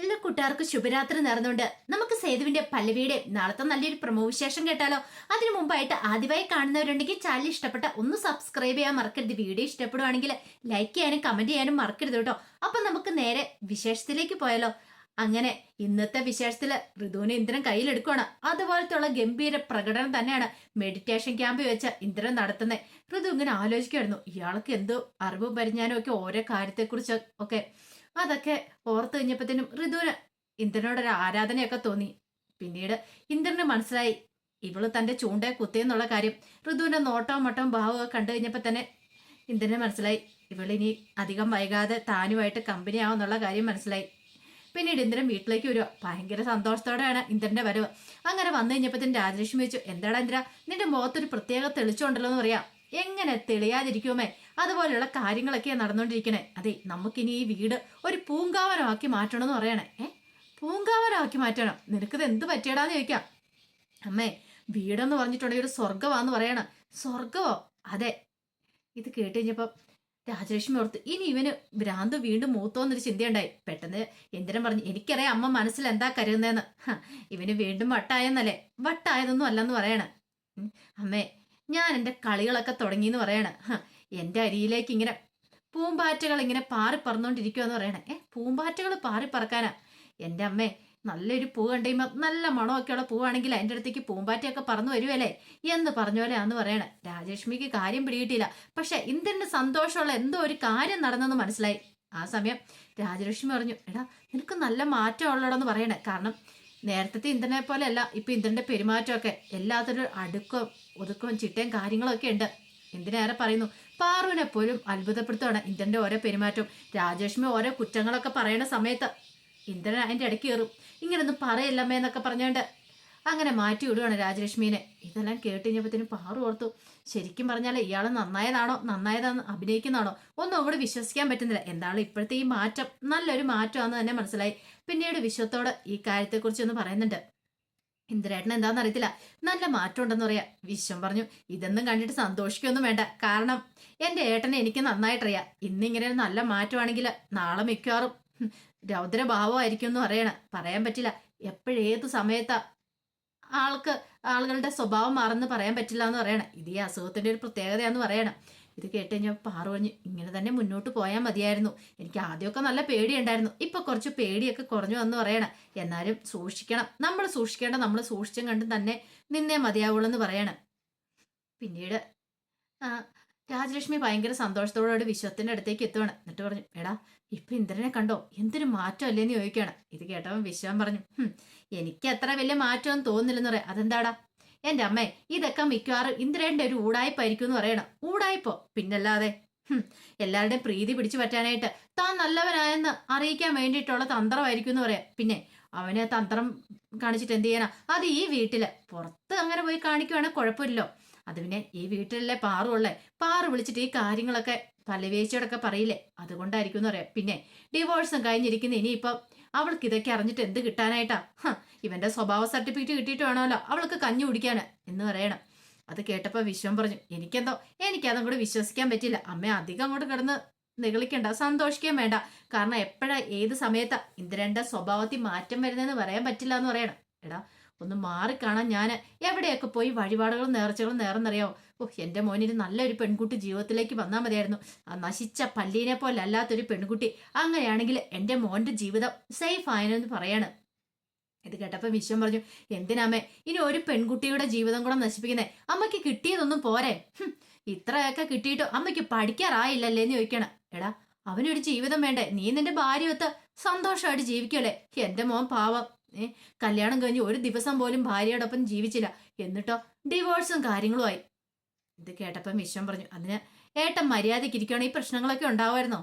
എല്ലാ കൂട്ടുകാർക്ക് ശുഭരാത്രി നേർന്നുകൊണ്ട് നമുക്ക് സേതുവിന്റെ പല്ലവിയുടെ നാളത്തെ നല്ലൊരു പ്രമോ വിശേഷം കേട്ടാലോ? അതിനു മുമ്പായിട്ട് ആദ്യമായി കാണുന്നവരുണ്ടെങ്കിൽ ചാനൽ ഇഷ്ടപ്പെട്ട ഒന്ന് സബ്സ്ക്രൈബ് ചെയ്യാൻ മറക്കരുത്. വീഡിയോ ഇഷ്ടപ്പെടുവാണെങ്കിൽ ലൈക്ക് ചെയ്യാനും കമന്റ് ചെയ്യാനും മറക്കരുത് കേട്ടോ. അപ്പൊ നമുക്ക് നേരെ വിശേഷത്തിലേക്ക് പോയാലോ? അങ്ങനെ ഇന്നത്തെ വിശേഷത്തിൽ ഋതുവിനെ ഇന്ദ്രൻ കയ്യിലെടുക്കുകയാണ് അതുപോലത്തുള്ള ഗംഭീര പ്രകടനം തന്നെയാണ് മെഡിറ്റേഷൻ ക്യാമ്പ് വെച്ച ഇന്ദ്രൻ നടത്തുന്നത് ഋതു ഇങ്ങനെ ആലോചിക്കുമായിരുന്നു ഇയാൾക്ക് എന്തോ അറിവും പരിജ്ഞാനവും ഒക്കെ ഓരോ കാര്യത്തെക്കുറിച്ച് ഒക്കെ. അതൊക്കെ ഓർത്തു കഴിഞ്ഞപ്പോഴത്തേനും ഋതുവിന് ഇന്ദ്രനോടൊരു ആരാധനയൊക്കെ തോന്നി. പിന്നീട് ഇന്ദ്രന് മനസ്സിലായി ഇവൾ തന്റെ ചൂണ്ടയെ കുത്തിയെന്നുള്ള കാര്യം ഋതുവിന്റെ നോട്ടവും മട്ടവും ഭാവവും ഒക്കെ കണ്ടു കഴിഞ്ഞപ്പോൾ തന്നെ ഇന്ദ്രന് മനസ്സിലായി ഇവളിനി അധികം വൈകാതെ താനുമായിട്ട് കമ്പനി ആവുന്നുള്ള കാര്യം മനസ്സിലായി. പിന്നീട് ഇന്ദ്രൻ വീട്ടിലേക്ക് വരിക ഭയങ്കര സന്തോഷത്തോടെയാണ് ഇന്ദ്രന്റെ വരവ്. അങ്ങനെ വന്നു കഴിഞ്ഞപ്പോഴത്തേനും രാജലക്ഷ്മി വെച്ചു എന്താടാ ഇന്ദ്ര നിന്റെ മുഖത്തൊരു പ്രത്യേക തെളിച്ചുണ്ടല്ലോ എന്ന് പറയാം. എങ്ങനെ തെളിയാതിരിക്കുമേ അതുപോലെയുള്ള കാര്യങ്ങളൊക്കെയാണ് നടന്നുകൊണ്ടിരിക്കണേ അതെ നമുക്കിനി ഈ വീട് ഒരു പൂങ്കാവനമാക്കി മാറ്റണമെന്ന് പറയണേ. ഏ? പൂങ്കാവനമാക്കി മാറ്റണം. നിനക്കിത് എന്ത് പറ്റിയടാന്ന് ചോദിക്കാം. അമ്മേ വീടെന്ന് പറഞ്ഞിട്ടുണ്ടെങ്കിൽ ഒരു സ്വർഗമാന്ന് പറയണം. സ്വർഗമോ അതെ. ഇത് കേട്ട് കഴിഞ്ഞപ്പം രാജലക്ഷ്മി ഓർത്ത് ഇനി ഇവന് ഭ്രാന്ത് വീണ്ടും മൂത്തോന്നൊരു ചിന്തയുണ്ടായി. പെട്ടെന്ന് എന്തിനും പറഞ്ഞു എനിക്കറിയാം അമ്മ മനസ്സിൽ എന്താ കരുതുന്നതെന്ന് ഇവന് വീണ്ടും വട്ടായെന്നല്ലേ? വട്ടായതൊന്നും അല്ലെന്ന് പറയണ. അമ്മേ ഞാൻ എന്റെ കളികളൊക്കെ തുടങ്ങിയെന്ന് പറയണ. എന്റെ അരിയിലേക്ക് ഇങ്ങനെ പൂമ്പാറ്റകൾ ഇങ്ങനെ പാറി പറന്നുകൊണ്ടിരിക്കുമെന്ന് പറയണേ. ഏ പൂമ്പാറ്റകൾ പാറി പറക്കാനാ? എന്റെ അമ്മേ നല്ലൊരു പൂ കണ്ടുമ്പോൾ നല്ല മണമൊക്കെയുള്ള പൂവാണെങ്കിൽ അതിന്റെ അടുത്തേക്ക് പൂമ്പാറ്റയൊക്കെ പറന്നു വരുമല്ലേ എന്ന് പറഞ്ഞ പോലെ ആന്ന് പറയണേ. രാജലക്ഷ്മിക്ക് കാര്യം പിടികിട്ടിയില്ല. പക്ഷെ ഇന്ദ്രന് സന്തോഷമുള്ള എന്തോ ഒരു കാര്യം നടന്നെന്ന് മനസ്സിലായി. ആ സമയം രാജലക്ഷ്മി പറഞ്ഞു എടാ നിനക്ക് നല്ല മാറ്റം ഉള്ളടെന്ന് പറയണേ. കാരണം നേരത്തെ ഇന്ദ്രനെ പോലെ അല്ല ഇപ്പൊ ഇന്ദ്രന്റെ പെരുമാറ്റമൊക്കെ. എല്ലാത്തിനും അടുക്കും ഒതുക്കും ചിട്ടയും കാര്യങ്ങളൊക്കെ ഉണ്ട്. എന്തിനേറെ പറയുന്നു? പാറുവിനെ പോലും അത്ഭുതപ്പെടുത്തുകയാണ് ഇന്ദ്രന്റെ ഓരോ പെരുമാറ്റവും. രാജേഷ്മി ഓരോ കുറ്റങ്ങളൊക്കെ പറയണ സമയത്ത് ഇന്ദ്രൻ അതിന്റെ ഇടയ്ക്ക് കയറും. ഇങ്ങനൊന്നും പറയല്ലമ്മേ എന്നൊക്കെ പറഞ്ഞുകൊണ്ട് അങ്ങനെ മാറ്റി വിടുകയാണ് രാജലക്ഷ്മീനെ. ഇതെല്ലാം കേട്ട് കഴിഞ്ഞപ്പോഴത്തേനും പാറു ഓർത്തു. ശരിക്കും പറഞ്ഞാൽ ഇയാൾ നന്നായതാണോ? നന്നായതാന്ന് അഭിനയിക്കുന്നതാണോ? ഒന്നും ഇവിടെ വിശ്വസിക്കാൻ പറ്റുന്നില്ല. എന്താണ് ഇപ്പോഴത്തെ ഈ മാറ്റം? നല്ലൊരു മാറ്റമാണെന്ന് തന്നെ മനസ്സിലായി. പിന്നീട് വിശ്വത്തോട് ഈ കാര്യത്തെക്കുറിച്ച് ഒന്ന് പറയുന്നുണ്ട്. ഇന്ദ്രേട്ടൻ എന്താണെന്ന് അറിയത്തില്ല. നല്ല മാറ്റം ഉണ്ടെന്ന് പറയാ. വിശ്വം പറഞ്ഞു ഇതൊന്നും കണ്ടിട്ട് സന്തോഷിക്കൊന്നും വേണ്ട. കാരണം എന്റെ ഏട്ടനെ എനിക്ക് നന്നായിട്ടറിയാം. ഇന്നിങ്ങനെ നല്ല മാറ്റമാണെങ്കിൽ നാളെ മിക്കവാറും രൗദ്രഭാവമായിരിക്കും എന്ന് പറയണ. പറയാൻ പറ്റില്ല. എപ്പോഴേത് സമയത്താ ആൾക്ക് ആളുകളുടെ സ്വഭാവം മാറുന്നു പറയാൻ പറ്റില്ല എന്ന് പറയണം. ഇത് ഈ അസുഖത്തിന്റെ ഒരു പ്രത്യേകതയാന്ന് പറയണം. ഇത് കേട്ട് കഴിഞ്ഞാൽ പാറു പറഞ്ഞു ഇങ്ങനെ തന്നെ മുന്നോട്ട് പോയാൽ മതിയായിരുന്നു. എനിക്ക് ആദ്യമൊക്കെ നല്ല പേടിയുണ്ടായിരുന്നു. ഇപ്പൊ കുറച്ച് പേടിയൊക്കെ കുറഞ്ഞു എന്ന് പറയണം. എന്നാലും സൂക്ഷിക്കണം. നമ്മൾ സൂക്ഷിക്കേണ്ട നമ്മൾ സൂക്ഷിച്ചും കണ്ടും തന്നെ നിന്നേ മതിയാവുള്ളൂ എന്ന് പറയണം. പിന്നീട് രാജലക്ഷ്മി ഭയങ്കര സന്തോഷത്തോടുകൂടി വിശ്വത്തിന്റെ അടുത്തേക്ക് എത്തുവാണ്. എന്നിട്ട് പറഞ്ഞു എടാ ഇപ്പൊ ഇന്ദ്രനെ കണ്ടോ? എന്തൊരു മാറ്റം അല്ലേന്ന് ചോദിക്കുകയാണ്. ഇത് കേട്ടവൻ വിശ്വം പറഞ്ഞു "ഹും, എനിക്ക് അത്ര വലിയ മാറ്റമൊന്നും തോന്നുന്നില്ലെന്ന് പറയാം. അതെന്താടാ? എന്റെ അമ്മേ ഇതൊക്കെ മിക്കവാറും ഇന്ദ്രന്റെ ഒരു ഊടായ്പായിരിക്കും എന്ന് പറയണം. ഊടായ്പോ? പിന്നല്ലാതെ. എല്ലാവരുടെയും പ്രീതി പിടിച്ചു പറ്റാനായിട്ട് താൻ നല്ലവനായെന്ന് അറിയിക്കാൻ വേണ്ടിയിട്ടുള്ള തന്ത്രമായിരിക്കും എന്ന് പറയാം. പിന്നെ അവനെ തന്ത്രം കാണിച്ചിട്ട് എന്ത് ചെയ്യാനാ? അത് ഈ വീട്ടിൽ പുറത്ത് അങ്ങനെ പോയി കാണിക്കുവാണെങ്കിൽ കുഴപ്പമില്ലല്ലോ. അത് പിന്നെ ഈ വീട്ടിലല്ലേ പാറുള്ളേ? പാറു വിളിച്ചിട്ട് ഈ കാര്യങ്ങളൊക്കെ പലവേച്ചയോടൊക്കെ പറയില്ലേ? അതുകൊണ്ടായിരിക്കും എന്ന് പറയാം. പിന്നെ ഡിവോഴ്സും കഴിഞ്ഞിരിക്കുന്ന. ഇനിയിപ്പം അവൾക്ക് ഇതൊക്കെ അറിഞ്ഞിട്ട് എന്ത് കിട്ടാനായിട്ടാ? ഇവന്റെ സ്വഭാവ സർട്ടിഫിക്കറ്റ് കിട്ടിയിട്ട് വേണമല്ലോ അവൾക്ക് കഞ്ഞി കുടിക്കാന് എന്ന് പറയണം. അത് കേട്ടപ്പോ വിശ്വം പറഞ്ഞു എനിക്കെന്തോ എനിക്കതും കൂടെ വിശ്വസിക്കാൻ പറ്റില്ല അമ്മ അധികം അങ്ങോട്ട് കിടന്ന് നിഗളിക്കണ്ട സന്തോഷിക്കാൻ വേണ്ട. കാരണം എപ്പോഴാ ഏത് സമയത്താ ഇന്ദ്രന്റെ സ്വഭാവത്തിൽ മാറ്റം വരുന്നതെന്ന് പറയാൻ പറ്റില്ല എന്ന് പറയണം. എടാ ഒന്ന് മാറിക്കാണാൻ ഞാൻ എവിടെയൊക്കെ പോയി വഴിപാടുകളും നേർച്ചകളും നേർന്നറിയാവോ? ഓ എന്റെ മോനിന് നല്ലൊരു പെൺകുട്ടി ജീവിതത്തിലേക്ക് വന്നാൽ മതിയായിരുന്നു. ആ നശിച്ച പല്ലീനെ പോലെ അല്ലാത്തൊരു പെൺകുട്ടി. അങ്ങനെയാണെങ്കിൽ എന്റെ മോന്റെ ജീവിതം സേഫ് ആയെന്ന് പറയാണ്. ഇത് കേട്ടപ്പോൾ വിശ്വം പറഞ്ഞു എന്തിനാമേ ഇനി ഒരു പെൺകുട്ടിയുടെ ജീവിതം കൂടെ നശിപ്പിക്കുന്നേ? അമ്മയ്ക്ക് കിട്ടിയതൊന്നും പോരെ? ഇത്രയൊക്കെ കിട്ടിയിട്ടും അമ്മയ്ക്ക് പഠിക്കാറായില്ലല്ലേ? എന്ന് ചോദിക്കണം എടാ അവനൊരു ജീവിതം വേണ്ടേ? നീ നിന്റെ ഭാര്യയൊത്ത് സന്തോഷമായിട്ട് ജീവിക്കല്ലേ എന്റെ മോൻ പാവം. ഏ കല്യാണം കഴിഞ്ഞ് ഒരു ദിവസം പോലും ഭാര്യയോടൊപ്പം ജീവിച്ചില്ല. എന്നിട്ടോ ഡിവോഴ്സും കാര്യങ്ങളുമായി ഇത് കേട്ടപ്പം വിശ്വം പറഞ്ഞു അതിന് ഏട്ടൻ മര്യാദയ്ക്ക് ഇരിക്കുകയാണെങ്കിൽ ഈ പ്രശ്നങ്ങളൊക്കെ ഉണ്ടാവുമായിരുന്നോ?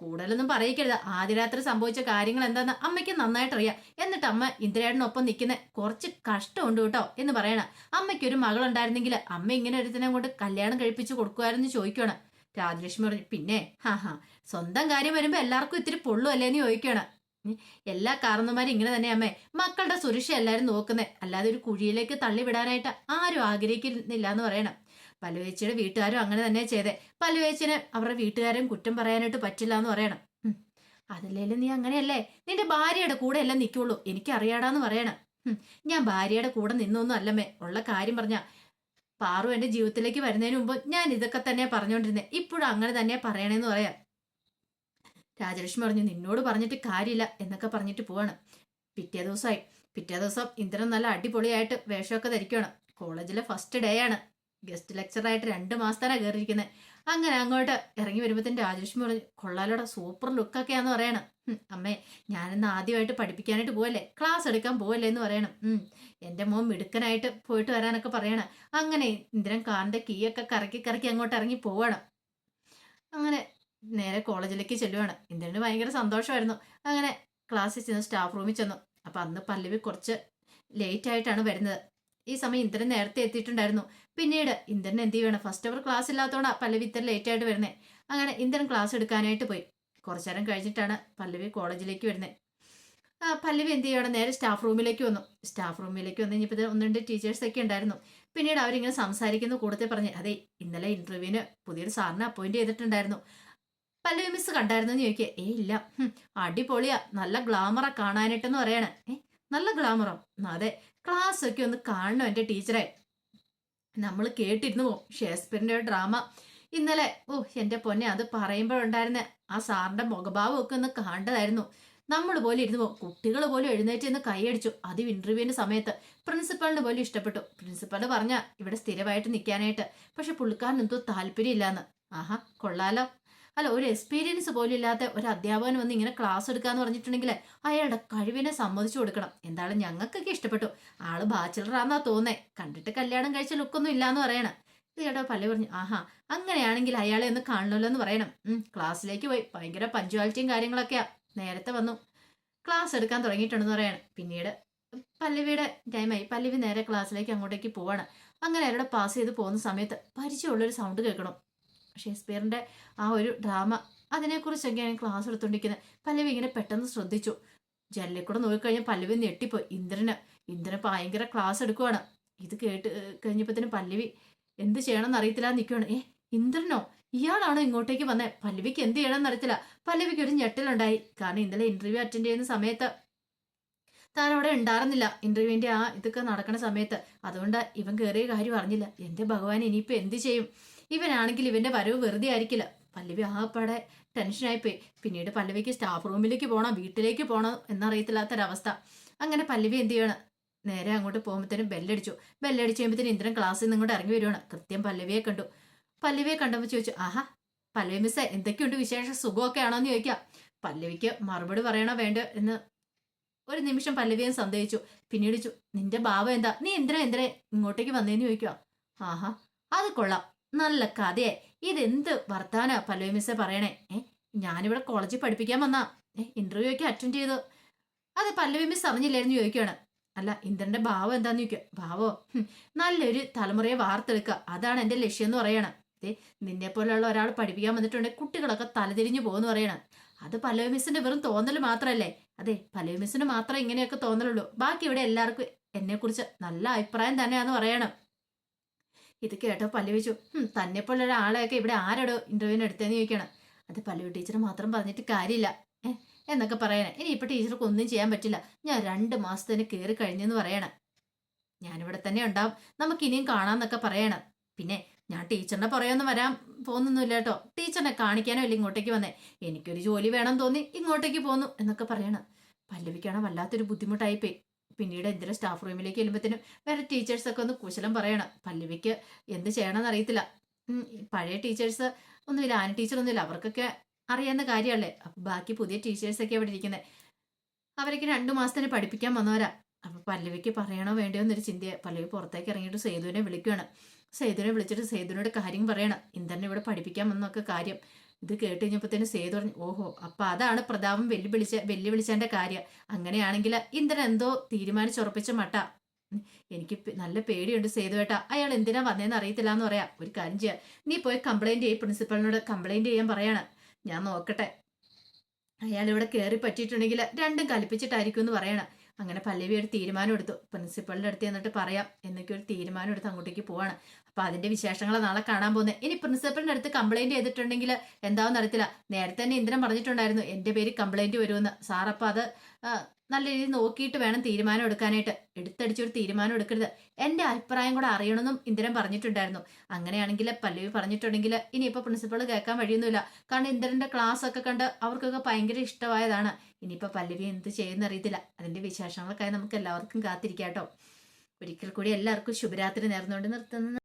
കൂടുതലൊന്നും പറയിക്കരുത്. ആദ്യ രാത്രി സംഭവിച്ച കാര്യങ്ങൾ എന്താന്ന് അമ്മയ്ക്ക് നന്നായിട്ട് അറിയാം എന്നിട്ട് അമ്മ ഇന്ദ്രേട്ടനൊപ്പം നിൽക്കുന്ന കുറച്ച് കഷ്ടമുണ്ട് കേട്ടോ എന്ന് പറയണ. അമ്മയ്ക്ക് ഒരു മകളുണ്ടായിരുന്നെങ്കിൽ അമ്മ ഇങ്ങനെ ഒരുത്തിനെ കൊണ്ട് കല്യാണം കഴിപ്പിച്ച് കൊടുക്കുമായിരുന്നു ചോദിക്കണം രാജലക്ഷ്മി പറഞ്ഞു പിന്നെ ഹാ ഹാ സ്വന്തം കാര്യം വരുമ്പോൾ എല്ലാവർക്കും ഇത്തിരി പൊള്ളു അല്ലേന്ന് ചോദിക്കണം എല്ലാ കാരണന്മാരും ഇങ്ങനെ തന്നെ അമ്മേ. മക്കളുടെ സുരക്ഷ എല്ലാവരും നോക്കുന്നേ. അല്ലാതെ ഒരു കുഴിയിലേക്ക് തള്ളിവിടാനായിട്ട് ആരും ആഗ്രഹിക്കുന്നില്ല എന്ന് പറയണം. പലുവേച്ചിയുടെ വീട്ടുകാരും അങ്ങനെ തന്നെ ചെയ്തേ. പല്ലുവേച്ചിന് അവരുടെ വീട്ടുകാരും കുറ്റം പറയാനായിട്ട് പറ്റില്ല എന്ന് പറയണം അതല്ലേലും നീ അങ്ങനെയല്ലേ? നിന്റെ ഭാര്യയുടെ കൂടെ എല്ലാം നിൽക്കുള്ളൂ എനിക്കറിയാടാന്ന് പറയണം. ഞാൻ ഭാര്യയുടെ കൂടെ നിന്നൊന്നും അല്ലമ്മേ. ഉള്ള കാര്യം പറഞ്ഞ പാറു എന്റെ ജീവിതത്തിലേക്ക് വരുന്നതിന് മുമ്പ് ഞാൻ ഇതൊക്കെ തന്നെ പറഞ്ഞുകൊണ്ടിരുന്നത് ഇപ്പോഴും അങ്ങനെ തന്നെ പറയണേന്ന് പറയാം. രാജലക്ഷ്മി പറഞ്ഞു നിന്നോട് പറഞ്ഞിട്ട് കാര്യമില്ല എന്നൊക്കെ പറഞ്ഞിട്ട് പോവാണ്. പിറ്റേ ദിവസമായി പിറ്റേ ദിവസം ഇന്ദ്രൻ നല്ല അടിപൊളിയായിട്ട് വേഷമൊക്കെ ധരിക്കുകയാണ് കോളേജിലെ ഫസ്റ്റ് ഡേ ആണ്. ഗസ്റ്റ് ലെക്ചറായിട്ട് രണ്ട് മാസത്തേനാണ് കയറിയിരിക്കുന്നത് അങ്ങനെ അങ്ങോട്ട് ഇറങ്ങി വരുമ്പോഴത്തേന് രാജലക്ഷ്മി പറഞ്ഞു കൊള്ളാലോടെ സൂപ്പർ ലുക്കൊക്കെയാന്ന് പറയണം. "ഹും, അമ്മേ ഞാനിന്ന് ആദ്യമായിട്ട് പഠിപ്പിക്കാനായിട്ട് പോവല്ലേ? ക്ലാസ് എടുക്കാൻ പോവല്ലേ? എന്ന് പറയണം. ഉം എന്റെ മോൻ മിടുക്കനായിട്ട് പോയിട്ട് വരാനൊക്കെ പറയണം. അങ്ങനെ ഇന്ദിരൻ കാറിന്റെ കീയൊക്കെ കറക്കി കറക്കി അങ്ങോട്ട് ഇറങ്ങി പോവണം. അങ്ങനെ നേരെ കോളേജിലേക്ക് ചെല്ലുവാണ്. ഇന്ദിരന് ഭയങ്കര സന്തോഷമായിരുന്നു. അങ്ങനെ ക്ലാസ്സിൽ ചെന്ന് സ്റ്റാഫ് റൂമിൽ ചെന്നു. അപ്പൊ അന്ന് പല്ലവി കുറച്ച് ലേറ്റ് ആയിട്ടാണ് വരുന്നത്. ഈ സമയം ഇന്ദ്രൻ നേരത്തെ എത്തിയിട്ടുണ്ടായിരുന്നു. പിന്നീട് ഇന്ദ്രൻ എന്ത് ചെയ്യണം? ഫസ്റ്റ് അവർ ക്ലാസ് ഇല്ലാത്തതുകൊണ്ട് പല്ലവി ഇത്ര ലേറ്റ് ആയിട്ട് വരുന്നത് അങ്ങനെ ഇന്ദ്രൻ ക്ലാസ് എടുക്കാനായിട്ട് പോയി. കുറച്ചു നേരം കഴിഞ്ഞിട്ടാണ് പല്ലവി കോളേജിലേക്ക് വരുന്നത് പല്ലവി എന്ത് ചെയ്യണം? നേരെ സ്റ്റാഫ് റൂമിലേക്ക് വന്നു. സ്റ്റാഫ് റൂമിലേക്ക് വന്നു കഴിഞ്ഞപ്പോൾ ഒന്ന് രണ്ട് ടീച്ചേഴ്സൊക്കെ ഉണ്ടായിരുന്നു. പിന്നീട് അവരിങ്ങനെ സംസാരിക്കുന്ന കൂടത്തെ പറഞ്ഞ് അതെ ഇന്നലെ ഇന്റർവ്യൂവിന് പുതിയൊരു സാറിനെ അപ്പോയിന്റ് ചെയ്തിട്ടുണ്ടായിരുന്നു. പല്ലവി മിസ് കണ്ടായിരുന്നു? എന്ന് ചോദിക്കുക ഏ ഇല്ല. അടിപൊളിയാ. നല്ല ഗ്ലാമറാ കാണാനായിട്ടെന്ന് പറയണേ. നല്ല ഗ്ലാമറോ അതെ. ക്ലാസ് ഒക്കെ ഒന്ന് കാണണം എന്റെ ടീച്ചറെ. നമ്മൾ കേട്ടിരുന്നു പോകും ഷേക്സ്പിയറിന്റെ ഡ്രാമ. ഇന്നലെ ഓ എന്റെ പൊന്നെ അത് പറയുമ്പോഴുണ്ടായിരുന്ന ആ സാറിന്റെ മുഖഭാവം ഒക്കെ ഒന്ന് കണ്ടതായിരുന്നു. നമ്മൾ പോലും ഇരുന്ന് കുട്ടികൾ പോലും എഴുന്നേറ്റ് നിന്ന് കൈയടിച്ചു. അത് ഇന്റർവ്യൂവിന്റെ സമയത്ത് പ്രിൻസിപ്പാളിന് പോലും ഇഷ്ടപ്പെട്ടു. പ്രിൻസിപ്പാൾ പറഞ്ഞ ഇവിടെ സ്ഥിരമായിട്ട് നിൽക്കാനായിട്ട്. പക്ഷെ പുള്ളിക്കാരൻ എന്തോ താല്പര്യമില്ലാന്ന്. ആഹാ കൊള്ളാലോ. അല്ല ഒരു എക്സ്പീരിയൻസ് പോലും ഇല്ലാത്ത ഒരു അധ്യാപകൻ വന്ന് ഇങ്ങനെ ക്ലാസ് എടുക്കാന്ന് പറഞ്ഞിട്ടുണ്ടെങ്കിൽ അയാളുടെ കഴിവിനെ സമ്മതിച്ചു കൊടുക്കണം. എന്തായാലും ഞങ്ങൾക്കൊക്കെ ഇഷ്ടപ്പെട്ടു. ആൾ ബാച്ചിലറാന്നാ തോന്നേ. കണ്ടിട്ട് കല്യാണം കഴിച്ച ലുക്കൊന്നും ഇല്ലാന്ന് പറയണം. കേട്ടോ പള്ളി പറഞ്ഞു. ആഹാ അങ്ങനെയാണെങ്കിൽ അയാളെ ഒന്ന് കാണണമല്ലോ എന്ന് പറയണം. ക്ലാസ്സിലേക്ക് പോയി. ഭയങ്കര പഞ്ച്വാലിറ്റിയും കാര്യങ്ങളൊക്കെയാ. നേരത്തെ വന്നു. ക്ലാസ് എടുക്കാൻ തുടങ്ങിയിട്ടുണ്ടെന്ന് പറയണം. പിന്നീട് പല്ലവിയുടെ ടൈമായി പല്ലവി നേരെ ക്ലാസ്സിലേക്ക് അങ്ങോട്ടേക്ക് പോവാണ്. അങ്ങനെ അവരുടെ പാസ് ചെയ്ത് പോകുന്ന സമയത്ത് പരിചയമുള്ളൊരു സൗണ്ട് കേൾക്കണം. ഷേക്സ്പിയറിന്റെ ആ ഒരു ഡ്രാമ അതിനെക്കുറിച്ചൊക്കെയാണ് ക്ലാസ് എടുത്തുകൊണ്ടിരിക്കുന്നത് പല്ലവി ഇങ്ങനെ പെട്ടെന്ന് ശ്രദ്ധിച്ചു. ജനലിൽ കൂടെ നോക്കിക്കഴിഞ്ഞാൽ പല്ലവി ഞെട്ടിപ്പോയി. ഇന്ദ്രന് ഇന്ദ്രൻ ഭയങ്കര ക്ലാസ് എടുക്കുവാണ്. ഇത് കേട്ട് കഴിഞ്ഞപ്പോഴത്തേനും പല്ലവി എന്ത് ചെയ്യണമെന്ന് അറിയത്തില്ല നിൽക്കുവാണ് ഏ ഇന്ദ്രനോ? ഇയാളാണോ ഇങ്ങോട്ടേക്ക് വന്നത് പല്ലവിക്ക് എന്ത് ചെയ്യണമെന്ന് അറിയത്തില്ല. പല്ലവിക്ക് ഒരു ഞെട്ടലുണ്ടായി. കാരണം ഇന്നലെ ഇന്റർവ്യൂ അറ്റൻഡ് ചെയ്യുന്ന സമയത്ത് താൻ അവിടെ ഉണ്ടായിരുന്നില്ല. ഇന്റർവ്യൂവിന്റെ ആ ഇതൊക്കെ നടക്കുന്ന സമയത്ത്. അതുകൊണ്ട് ഇവൻ കയറിയ കാര്യം അറിഞ്ഞില്ല. എന്റെ ഭഗവാൻ ഇനിയിപ്പോ എന്ത് ചെയ്യും? ഇവനാണെങ്കിൽ ഇവന്റെ വരവ് വെറുതെ ആയിരിക്കില്ല. പല്ലവി ആപ്പാടെ ടെൻഷനായിപ്പോയി പിന്നീട് പല്ലവിക്ക് സ്റ്റാഫ് റൂമിലേക്ക് പോകണം വീട്ടിലേക്ക് പോകണം എന്നറിയത്തില്ലാത്തൊരവസ്ഥ. അങ്ങനെ പല്ലവി എന്ത് ചെയ്യണം? നേരെ അങ്ങോട്ട് പോകുമ്പോഴത്തേനും ബെല്ലടിച്ചു. ബെല്ലടിച്ച് കഴിയുമ്പോഴത്തേനും ഇന്ദ്രൻ ക്ലാസ്സിൽ നിന്ന് ഇങ്ങോട്ട് ഇറങ്ങി വരുവാണ്. കൃത്യം പല്ലവിയെ കണ്ടു. പല്ലവിയെ കണ്ടപ്പോൾ ചോദിച്ചു ആഹാ പല്ലവി മിസ്സേ എന്തൊക്കെയുണ്ട് വിശേഷ? സുഖമൊക്കെ ആണോ എന്ന് ചോദിക്കാം. പല്ലവിക്ക് മറുപടി പറയണോ വേണ്ട എന്ന് ഒരു നിമിഷം പല്ലവിയെ സന്ദേഹിച്ചു. പിന്നീട് നിന്റെ ഭാവം എന്താ? നീ എന്തിനാ എന്തിനാ ഇങ്ങോട്ടേക്ക് വന്നേന്ന് ചോദിക്കുക ആഹാ അത് കൊള്ളാം. നല്ല കഥയെ. ഇതെന്ത് വർത്താന പല്ലവി മിസ്സെ പറയണേ? ഏ ഞാനിവിടെ കോളേജിൽ പഠിപ്പിക്കാൻ വന്നാ. ഏ ഇന്റർവ്യൂ ഒക്കെ അറ്റൻഡ് ചെയ്തു. അത് പല്ലവി മിസ് അറിഞ്ഞില്ലായിരുന്നു ചോദിക്കുകയാണ് അല്ല ഇന്ദ്രന്റെ ഭാവം എന്താന്ന് ചോദിക്കുക ഭാവോ? നല്ലൊരു തലമുറയെ വാർത്തെടുക്കുക. അതാണ് എന്റെ ലക്ഷ്യം എന്ന് പറയണം. നിന്നെ പോലെയുള്ള ഒരാൾ പഠിപ്പിക്കാൻ വന്നിട്ടുണ്ടെങ്കിൽ കുട്ടികളൊക്കെ തലതിരിഞ്ഞു പോകുന്നു പറയണം. അത് പല്ലവി മിസ്സിന്റെ വെറും തോന്നൽ മാത്രമല്ലേ അതെ പല്ലവി മിസ്സിന് മാത്രമേ ഇങ്ങനെയൊക്കെ തോന്നലുള്ളൂ. ബാക്കി ഇവിടെ എല്ലാവർക്കും എന്നെ കുറിച്ച് നല്ല അഭിപ്രായം തന്നെയാന്ന് പറയണം. ഇത് കേട്ടോ തന്നെ പോലെ ഒരാളെയൊക്കെ ഇവിടെ ആരോടോ ഇന്റർവ്യൂവിന് എടുത്തതെന്ന് ചോദിക്കണം അത് പല്ലവി ടീച്ചർ മാത്രം പറഞ്ഞിട്ട് കാര്യമില്ല. എന്നൊക്കെ പറയണേ. ഇനി ഇപ്പൊ ടീച്ചർക്ക് ഒന്നും ചെയ്യാൻ പറ്റില്ല. ഞാൻ രണ്ട് മാസത്തിന് കയറി കഴിഞ്ഞെന്ന് പറയണം. ഞാനിവിടെ തന്നെ ഉണ്ടാവും. നമുക്ക് ഇനിയും കാണാന്നൊക്കെ പറയണം. പിന്നെ ഞാൻ ടീച്ചറിനെ പുറയൊന്നും വരാൻ പോകുന്നൊന്നുമില്ല കേട്ടോ. ടീച്ചറിനെ കാണിക്കാനോ ഇല്ല ഇങ്ങോട്ടേക്ക് വന്നേ. എനിക്കൊരു ജോലി വേണം തോന്നി ഇങ്ങോട്ടേക്ക് പോന്നു എന്നൊക്കെ പറയണം. പല്ലവിക്കാണ് വല്ലാത്തൊരു ബുദ്ധിമുട്ടായി പോയി പിന്നീട് എന്തിനും സ്റ്റാഫ് റൂമിലേക്ക് ചെല്ലുമ്പോഴത്തേനും വേറെ ടീച്ചേഴ്സ് ഒക്കെ ഒന്ന് കുശലം പറയണം. പല്ലവിക്ക് എന്ത് ചെയ്യണമെന്ന് അറിയത്തില്ല. പഴയ ടീച്ചേഴ്സ് ഒന്നുമില്ല ആന ടീച്ചറൊന്നുമില്ല അവർക്കൊക്കെ അറിയാവുന്ന കാര്യമല്ലേ? അപ്പൊ ബാക്കി പുതിയ ടീച്ചേഴ്സ് ഒക്കെ അവിടെ ഇരിക്കുന്നത് അവരൊക്കെ രണ്ടു മാസത്തിന് പഠിപ്പിക്കാൻ വന്നവരാ. അപ്പൊ പല്ലവിക്ക് പറയണോ വേണ്ടയോ എന്നൊരു ചിന്തയാണ് പല്ലവി പുറത്തേക്ക് ഇറങ്ങിയിട്ട് സേതുവിനെ വിളിക്കുകയാണ് സേതുവിനെ വിളിച്ചിട്ട് സേതുവിനോട് കാര്യം പറയണം. ഇന്ദ്രനെ ഇവിടെ പഠിപ്പിക്കാൻ വന്നൊക്കെ കാര്യം. ഇത് കേട്ട് തന്നെ സേതു പറഞ്ഞു ഓഹോ അപ്പൊ അതാണ് പ്രതാപം വെല്ലുവിളിച്ച വെല്ലുവിളിച്ചതിന്റെ കാര്യം. അങ്ങനെയാണെങ്കിൽ ഇന്ദ്രൻ എന്തോ തീരുമാനിച്ചുറപ്പിച്ച മട്ട. എനിക്ക് നല്ല പേടിയുണ്ട് സേതുവേട്ട അയാൾ എന്തിനാ വന്നേന്ന് അറിയത്തില്ല എന്ന് പറയാം. ഒരു കാര്യം ചെയ്യാം. നീ പോയി കംപ്ലൈന്റ് ചെയ്യും. പ്രിൻസിപ്പളിനോട് കംപ്ലൈന്റ് ചെയ്യാൻ പറയാണ്. ഞാൻ നോക്കട്ടെ. അയാൾ ഇവിടെ കയറി പറ്റിയിട്ടുണ്ടെങ്കിൽ രണ്ടും കൽപ്പിച്ചിട്ടായിരിക്കും എന്ന് പറയണം. അങ്ങനെ പല്ലവി ഒരു തീരുമാനം എടുത്തു. പ്രിൻസിപ്പളിന്റെ അടുത്ത് എന്നിട്ട് പറയാം എന്നൊക്കെ ഒരു തീരുമാനം എടുത്ത് അങ്ങോട്ടേക്ക് പോവാണ്. അപ്പൊ അതിന്റെ വിശേഷങ്ങൾ നാളെ കാണാൻ പോകുന്നത് ഇനി പ്രിൻസിപ്പളിന്റെ അടുത്ത് കംപ്ലൈന്റ് ചെയ്തിട്ടുണ്ടെങ്കിൽ എന്താവും അറിയത്തില്ല. നേരത്തെ തന്നെ ഇന്ദ്രൻ പറഞ്ഞിട്ടുണ്ടായിരുന്നു എന്റെ പേര് കംപ്ലൈന്റ് വരുമെന്ന്. അപ്പൊ അത് നല്ല രീതിയിൽ നോക്കിയിട്ട് വേണം തീരുമാനം എടുക്കാനായിട്ട്. എടുത്തടിച്ചൊരു തീരുമാനം എടുക്കരുത്. എന്റെ അഭിപ്രായം കൂടെ അറിയണമെന്നും ഇന്ദിരൻ പറഞ്ഞിട്ടുണ്ടായിരുന്നു. അങ്ങനെയാണെങ്കിൽ പല്ലവി പറഞ്ഞിട്ടുണ്ടെങ്കിൽ ഇനിയിപ്പോൾ പ്രിൻസിപ്പൾ കേൾക്കാൻ വഴിയൊന്നുമില്ല. കാരണം ഇന്ദിരന്റെ ക്ലാസ് ഒക്കെ കണ്ട് അവർക്കൊക്കെ ഭയങ്കര ഇഷ്ടമായതാണ്. ഇനിയിപ്പോൾ പല്ലവി എന്ത് ചെയ്യുന്ന അറിയത്തില്ല. അതിന്റെ വിശേഷങ്ങൾക്കായി നമുക്ക് എല്ലാവർക്കും കാത്തിരിക്കാം കേട്ടോ. ഒരിക്കൽ കൂടി എല്ലാവർക്കും ശുഭരാത്രി നേർന്നുകൊണ്ട് നിർത്തുന്നു.